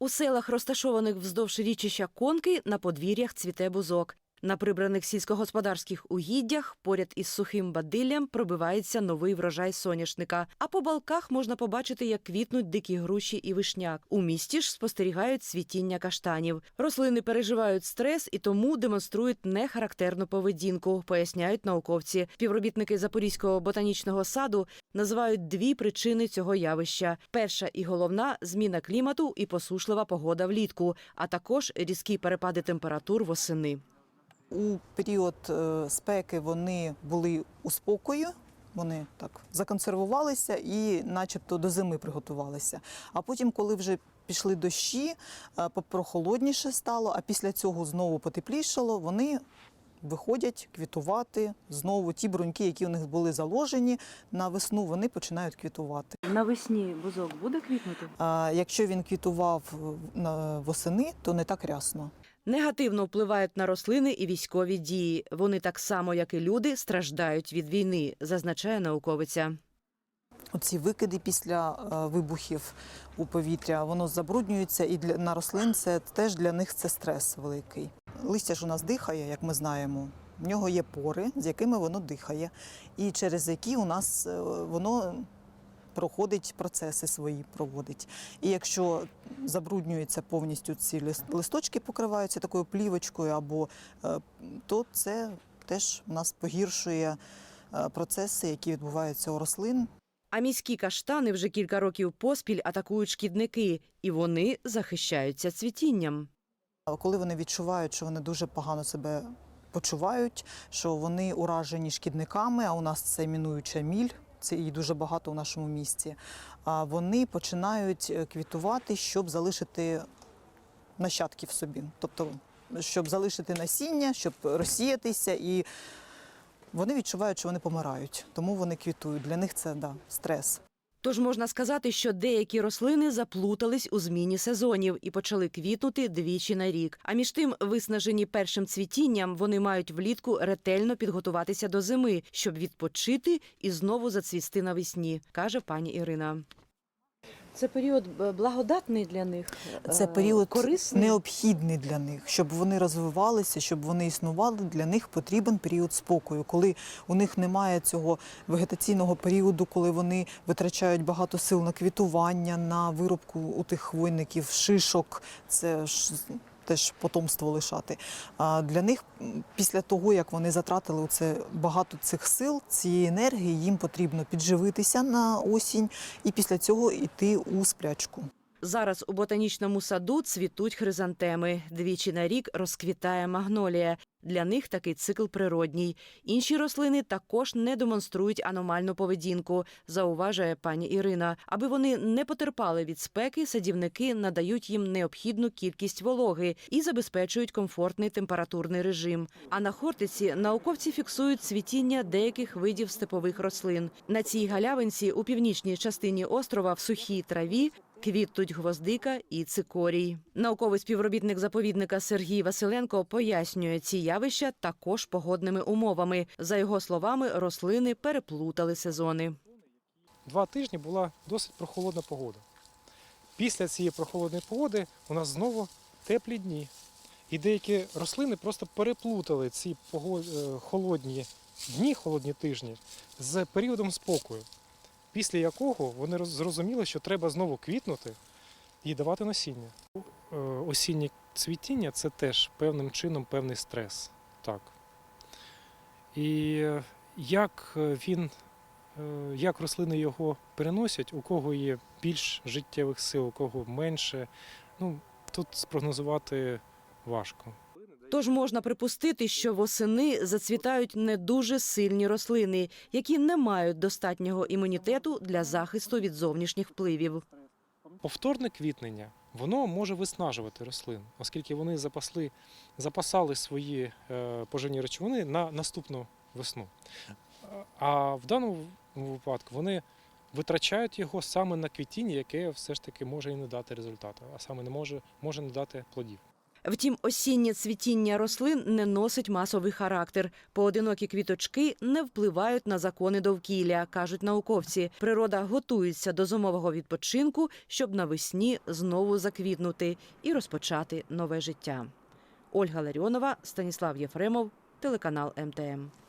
У селах, розташованих вздовж річища Конки, на подвір'ях цвіте бузок. На прибраних сільськогосподарських угіддях поряд із сухим бадиллям пробивається новий врожай соняшника. А по балках можна побачити, як квітнуть дикі груші і вишняк. У місті ж спостерігають цвітіння каштанів. Рослини переживають стрес і тому демонструють нехарактерну поведінку, поясняють науковці. Співробітники Запорізького ботанічного саду називають дві причини цього явища: перша і головна зміна клімату і посушлива погода влітку, а також різкі перепади температур восени. У період е, спеки вони були у спокою. Вони так законсервувалися і, начебто, до зими приготувалися. А потім, коли вже пішли дощі, е, по- прохолодніше стало, а після цього знову потеплішало, вони виходять квітувати знову. Ті бруньки, які у них були заложені на весну, вони починають квітувати. Навесні бузок буде квітнути? А якщо він квітував е, на восени, то не так рясно. Негативно впливають на рослини і військові дії. Вони так само, як і люди, страждають від війни, зазначає науковиця. Оці викиди після е, вибухів у повітря, воно забруднюється, і для на рослин це теж для них це стрес великий. Листя ж у нас дихає, як ми знаємо. В нього є пори, з якими воно дихає, і через які у нас е, воно проходить процеси свої, проводить. І якщо забруднюється повністю ці лис- листочки, покриваються такою плівочкою, або е, то це теж у нас погіршує е, процеси, які відбуваються у рослин. А міські каштани вже кілька років поспіль атакують шкідники, і вони захищаються цвітінням. Коли вони відчувають, що вони дуже погано себе почувають, що вони уражені шкідниками, а у нас це мінуюча міль, це її дуже багато у нашому місті. Вони починають е, квітувати, щоб залишити нащадків собі. Тобто, щоб залишити насіння, щоб розсіятися, і вони відчувають, що вони помирають. Тому вони квітують. Для них це да, стрес. Тож можна сказати, що деякі рослини заплутались у зміні сезонів і почали квітнути двічі на рік. А між тим, виснажені першим цвітінням, вони мають влітку ретельно підготуватися до зими, щоб відпочити і знову зацвісти навесні, каже пані Ірина. Це період е, благодатний для них. Це період необхідний для них, щоб вони розвивалися, щоб вони існували. Для них потрібен період спокою, коли у них немає цього вегетаційного періоду, коли вони витрачають багато сил на квітування, на виробку у тих хвойників, шишок. Це ж теж потомство лишати. А для них після того, як вони затратили це багато цих сил, цієї енергії, їм потрібно підживитися на осінь і після цього йти у сплячку. Зараз у ботанічному саду цвітуть хризантеми. Двічі на рік розквітає магнолія. Для них такий цикл природній. Інші рослини також не демонструють аномальну поведінку, зауважує пані Ірина. Аби вони не потерпали від спеки, садівники надають їм необхідну кількість вологи і забезпечують комфортний температурний режим. А на хортиці науковці фіксують цвітіння деяких видів степових рослин. На цій галявинці у північній частині острова в сухій траві Квітнуть гвоздика і цикорій. Науковий співробітник заповідника Сергій Василенко пояснює ці явища також погодними умовами. За його словами, рослини переплутали сезони. Два тижні була досить прохолодна погода. Після цієї прохолодної погоди у нас знову теплі дні. І деякі рослини просто переплутали ці е, холодні дні, холодні тижні з періодом спокою, після якого вони зрозуміли, що треба знову квітнути і давати насіння. Е, Осіннє цвітіння це теж певним чином певний стрес. Так. І е, як е, він Як рослини його переносять, у кого є більш життєвих сил, у кого менше. Ну, тут спрогнозувати важко. Тож можна припустити, що восени зацвітають не дуже сильні рослини, які не мають достатнього імунітету для захисту від зовнішніх впливів. Повторне квітнення воно може виснажувати рослин, оскільки вони запасли, запасали свої е, поживні речовини на наступну весну. А в даному випадку вони витрачають його саме на квітіння, яке все ж таки може і не дати результату, а саме не може, може не дати плодів. Втім, осіннє цвітіння рослин не носить масовий характер. Поодинокі квіточки не впливають на закони довкілля, кажуть науковці. Природа готується до зимового відпочинку, щоб навесні знову заквітнути і розпочати нове життя. Ольга Ларіонова, Станіслав Єфремов, телеканал МТМ.